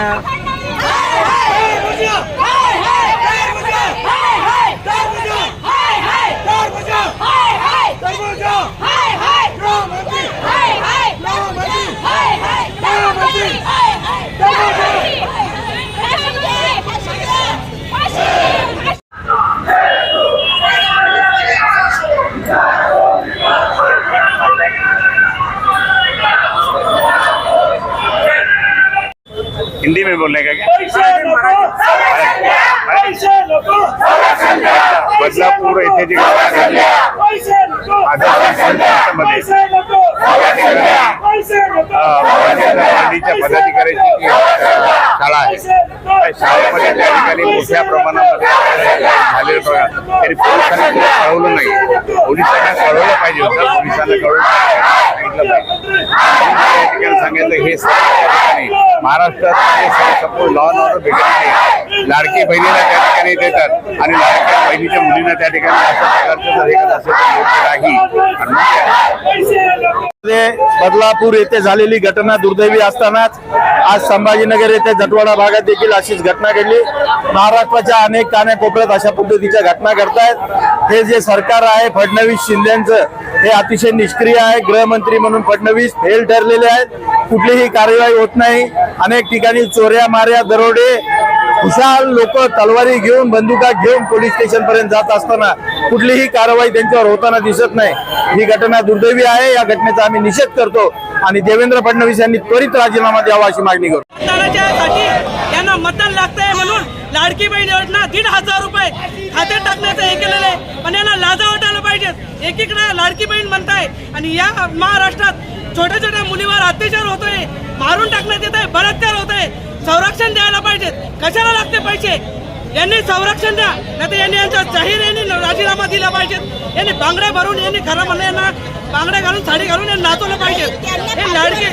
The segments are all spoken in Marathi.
Asia हिंदी में बोलने का बदलापूर येथे जी संघटनेमध्ये पदाधिकाऱ्यांची शाळा आहे. शाळेमध्ये त्या ठिकाणी मोठ्या प्रमाणामध्ये झालेलं बघा. तरी पोलिसांनी कळवलं नाही. पोलिसांना कळवलं पाहिजे होतं. पोलिसांना कळवलं सांगितलं पाहिजे. त्या ठिकाणी सांगितलं हे सर्व त्या ठिकाणी महाराष्ट्रात हे संपूर्ण लॉ अँड ऑर्डर भेटत नाही. लाडकी बहिणीला त्या देतात आणि लाडक्या बहिणीच्या मुलींना त्या ठिकाणी अशा प्रकारचं जर असेल तर नाही बदलापूर येथे झालेली घटना दुर्दैवी असतानाच आज संभाजीनगर येथे जटवाडा भागात देखील अशीच घटना घडली. महाराष्ट्राच्या अनेक कानाकोपऱ्यात अशा पद्धतीच्या घटना घडतायत. हे जे सरकार आहे फडणवीस शिंदेचं हे अतिशय निष्क्रिय आहे. गृहमंत्री म्हणून फडणवीस फेल ठरलेले आहेत. कुठलीही कार्यवाही होत नाही. अनेक ठिकाणी चोऱ्या माऱ्या दरोडे खुशाल लोक तलवारी घेऊन बंदुका घेऊन पोलीस स्टेशन पर्यंत जात असताना कुठलीही कारवाई त्यांच्यावर होताना दिसत नाही. ही घटना दुर्दैवी आहे. या घटनेचा आम्ही निषेध करतो आणि देवेंद्र फडणवीस यांनी त्वरित राजीनामा द्यावा अशी मागणी करतो. मतदानाच्यासाठी यांना मतदान लागतंय म्हणून लाडकी बहीण योजना दीड हजार रुपये खात्यात टाकण्याचं हे केलेलं आहे. पण यांना लाजा वाटायला पाहिजे एकीकडे लाडकी बहीण म्हणताय आणि या महाराष्ट्रात छोट्या छोट्या मुलीवर अत्याचार होतोय मारून टाकण्यात येत आहे बलात्कार होत आहे संरक्षण द्यायला पाहिजे. कशाला लागते पैसे? यांनी संरक्षण द्या नाही यांनी यांचा जाहीर यांनी राजीनामा दिला पाहिजेत यांनी बांगड्या भरून यांनी खरं म्हणलं यांना बांगड्या घालून साडी घालून यांनी नाचवलं पाहिजे. हे लाडके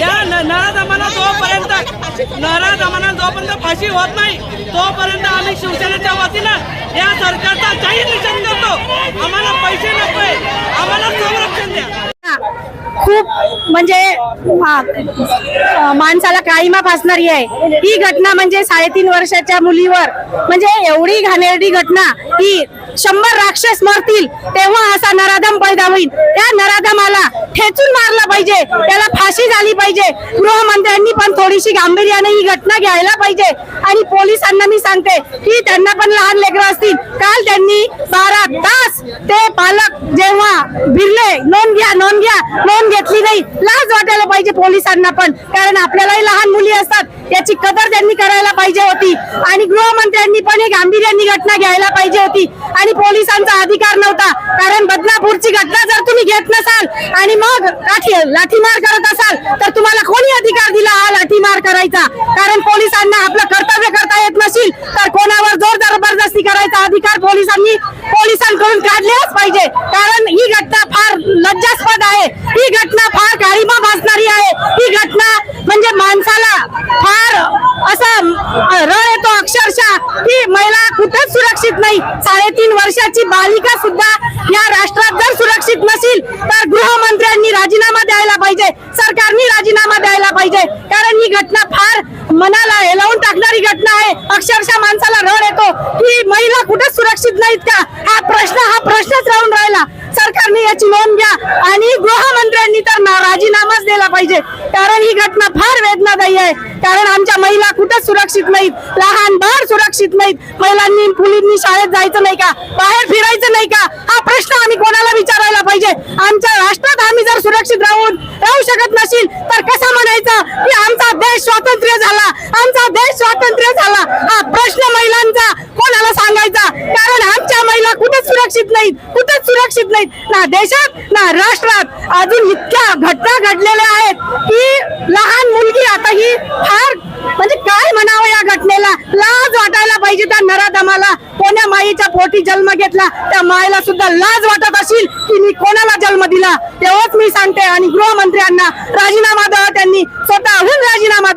या न- नराधमांना जोपर्यंत नराधमांना जोपर्यंत फाशी होत नाही तोपर्यंत आम्ही शिवसेनेच्या वतीनं या सरकारचा जाहीर निषेध करतो. आम्हाला पैसे नकोय. आम्हाला संरक्षण द्या. खूप म्हणजे हा, माणसाला काळीमा फासणारी आहे. ही घटना म्हणजे साडेतीन वर्षाच्या मुलीवर म्हणजे एवढी घाणेरडी घटना ही शंभर राक्षस मरतील तेव्हा असा नराधम पैदा होईल. त्या नराधमाला ठेचून मारला पाहिजे त्याला फाशी झाली पाहिजे. गृहमंत्र्यांनी पण थोडीशी गांभीर्याने ही घटना घ्यायला पाहिजे. आणि पोलिसांना मी सांगते की त्यांना पण लहान लेकरं असतील. काल त्यांनी बारा तास ते पालक जेव्हा भिरले नोंद घ्या नोंद घ्या नोंद घेतली नाही. लाज वाटायला पाहिजे पोलिसांना पण कारण आपल्यालाही लहान मुली असतात. याची कदर त्यांनी करायला पाहिजे होती. आणि गृहमंत्र्यांनी पण हे गांभीर्याने घटना घ्यायला पाहिजे होती. आणि पोलिसांचा अधिकार नव्हता. कारण बदलापूरची घटना जर तुम्ही घेत नसाल आणि मग लाठी लाठीमार करत असाल तर तुम्हाला कोणी अधिकार दिला हा लाठीमार करायचा? कारण पोलिसांना आपलं कर्तव्य करता येत नसेल तर कोणावर जोर जबरदस्ती करायचा अधिकार पोलिसांनी पोलिसांकडून काढलेच पाहिजे. कारण ही घटना फार लज्जास्पद आहे. ही घटना फार गाडीमा भासणारी आहे. ही घटना म्हणजे माणसाला फार असा रळ येतो अक्षरशः. की महिला कुठेच सुरक्षित नाही. साडेतीन वर्षाची बालिका सुद्धा या राष्ट्रात जर सुरक्षित नसेल तर गृहमंत्र्यांनी राजीनामा द्यायला पाहिजे. सरकारने राजीनामा द्यायला पाहिजे. कारण ही घटना फार मनाला हेलावून टाकणारी घटना आहे. अक्षरशः माणसाला रड येतो. की महिला कुठे सुरक्षित नाहीत का? हा प्रश्न हा प्रश्नच राहून राहिला. सरकारने याची नोंद घ्या. आणि गृहमंत्र्यांनी तर राजीनामाच दिला पाहिजे. कारण ही घटना फार वेदनादायी आहे. कारण आमच्या महिला कुठंच सुरक्षित नाहीत. लहान बाळ सुरक्षित नाहीत. महिलांनी मुलींनी शाळेत जायचं नाही का? बाहेर फिरायचं नाही का? हा प्रश्न आम्ही कोणाला विचारायला पाहिजे? आमच्या राष्ट्रात आम्ही जर सुरक्षित राहून राहू शकत नसेल तर कसं म्हणायचं की आमचा देश स्वातंत्र्य झाला आमचा देश स्वातंत्र्य झाला हा प्रश्न महिलांचा कोणाला सांगायचा कारण आमच्या महिला कुठेच सुरक्षित नाहीत कुठेच सुरक्षित नाहीत ना देशात ना राष्ट्रात अजून इतक्या घटना घडलेल्या आहेत. की लहान मुलगी आता ही फार म्हणजे काय म्हणावं या घटनेला? लाज वाटायला पाहिजे त्या नराधमाला. कोण्या माईच्या पोटी जन्म घेतला त्या मायला सुद्धा लाज वाटत असेल की मी कोणाला जन्म दिला? तेव्हाच मी सांगते आणि गृहमंत्र्यांना राजीनामा द्यावा त्यांनी स्वतःहून राजीनामा